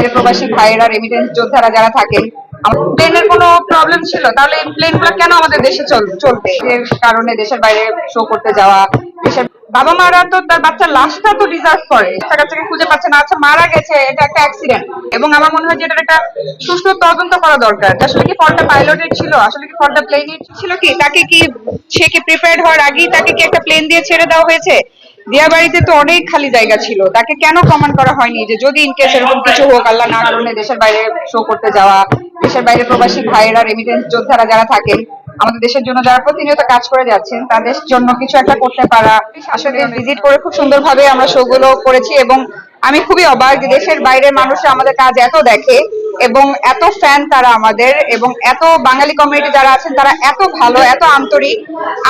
বাইরে প্রবাসী ভাইয়েরা রেমিটেন্স যোদ্ধারা যারা থাকেন প্লেনের কোনো প্রবলেম ছিল? তাহলে প্লেনগুলো কেন আমাদের দেশে চলবে এর কারণে দেশের বাইরে শো করতে যাওয়া, দেশের বাবা মারা তো তার বাচ্চার লাশটা তো ডিজার্ভ করে। বাচ্চা কাচ্চাকে খুঁজে পাচ্ছে না আচ্ছা মারা গেছে, এটা একটা অ্যাক্সিডেন্ট এবং আমার মনে হয় যে এটার একটা সুষ্ঠু তদন্ত করা দরকার। আসলে কি ফলটা পাইলটের ছিল? আসলে কি ফলটা প্লেনের ছিল কি? তাকে কি, সে কি প্রিপেয়ার্ড হওয়ার আগেই তাকে কি একটা প্লেন দিয়ে ছেড়ে দেওয়া হয়েছে? দিয়াবাড়িতে তো অনেক খালি জায়গা ছিল। তাকে কেন কমান করা হয়নি যে যদি ইনকেস এরকম কিছু হোক, আল্লাহ না কারণে দেশের বাইরে শো করতে যাওয়া, দেশের বাইরে প্রবাসী ভাইয়েরা রেমিটেন্স যোদ্ধারা যারা থাকেন, আমাদের দেশের জন্য যারা প্রতিনিয়ত কাজ করে যাচ্ছেন, তাদের জন্য কিছু একটা করতে পারা, আসলে ভিজিট করে খুব সুন্দরভাবে আমরা শোগুলো করেছি এবং আমি খুবই অবাক যে দেশের বাইরের মানুষরা আমাদের কাজ এত দেখে এবং এত ফ্যান তারা আমাদের এবং এত বাঙালি কমিউনিটি যারা আছেন, তারা এত ভালো, এত আন্তরিক।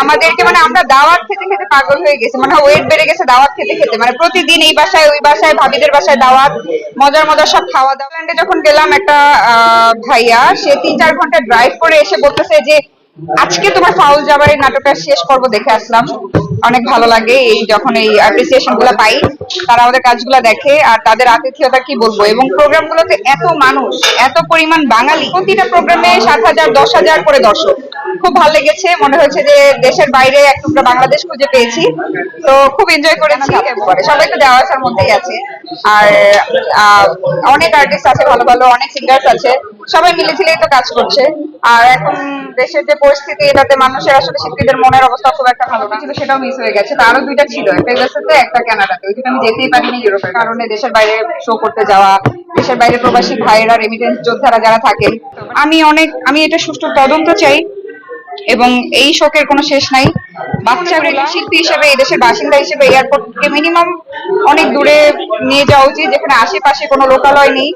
আমাদেরকে মানে আমরা দাওয়াত খেতে খেতে পাগল হয়ে গেছে মানে ওয়েট বেড়ে গেছে দাওয়াত খেতে খেতে। মানে প্রতিদিন এই বাসায়, ওই বাসায়, ভাবিদের বাসায় দাওয়াত, মজার মজার সব খাওয়া দাওয়া। যখন গেলাম একটা ভাইয়া, সে তিন চার ঘণ্টা ড্রাইভ করে এসে বলতেছে যে, আজকে তোমার ফাউল জাবারের নাটকটা শেষ পর্ব দেখে আসলাম। অনেক ভালো লাগে এই যখন এই অ্যাপ্রিসিয়েশনগুলা পাই। তারা আমাদের কাজগুলো দেখে আর তাদের আতিথ্যতা কি বলব? এবং প্রোগ্রাম গুলোতে এত মানুষ, এত পরিমাণ বাঙালি, প্রতিটা প্রোগ্রামে সাত হাজার, দশ হাজার করে দর্শক। খুব ভালো লেগেছে, মনে হয়েছে যে দেশের বাইরে এক টুকরা বাংলাদেশ খুঁজে পেয়েছি। তো খুব এনজয় করেছি। সবাই তো দেওয়া আসার মধ্যেই আছে। আর অনেক আর্টিস্ট আছে, ভালো ভালো, অনেক সিঙ্গার্স আছে। সবাই মিলে ঝিলেই তো কাজ করছে। আর এখন দেশের যে পরিস্থিতি, এটাতে মানুষের আসলে শিল্পীদের মনের অবস্থা খুব একটা ভালো না। ছিল সেটাও মিস হয়ে গেছে। আরও দুইটা ছিল, একটা ইউএসএতে, একটা কানাডাতে। ওই আমি যেতেই পারিনি ইউরোপের কারণে। দেশের বাইরে শো করতে যাওয়া, দেশের বাইরে প্রবাসী ভাইয়েরা রেমিটেন্স যোদ্ধারা যারা থাকেন, আমি অনেক, আমি এটা সুষ্ঠু তদন্ত চাই। এবং এই শোকের কোনো শেষ নাই। বাচ্চা শিল্পী হিসেবে, এই দেশের বাসিন্দা হিসেবে এয়ারপোর্টকে মিনিমাম অনেক দূরে নিয়ে যাওয়া উচিত যেখানে আশেপাশে কোনো লোকালয় নেই।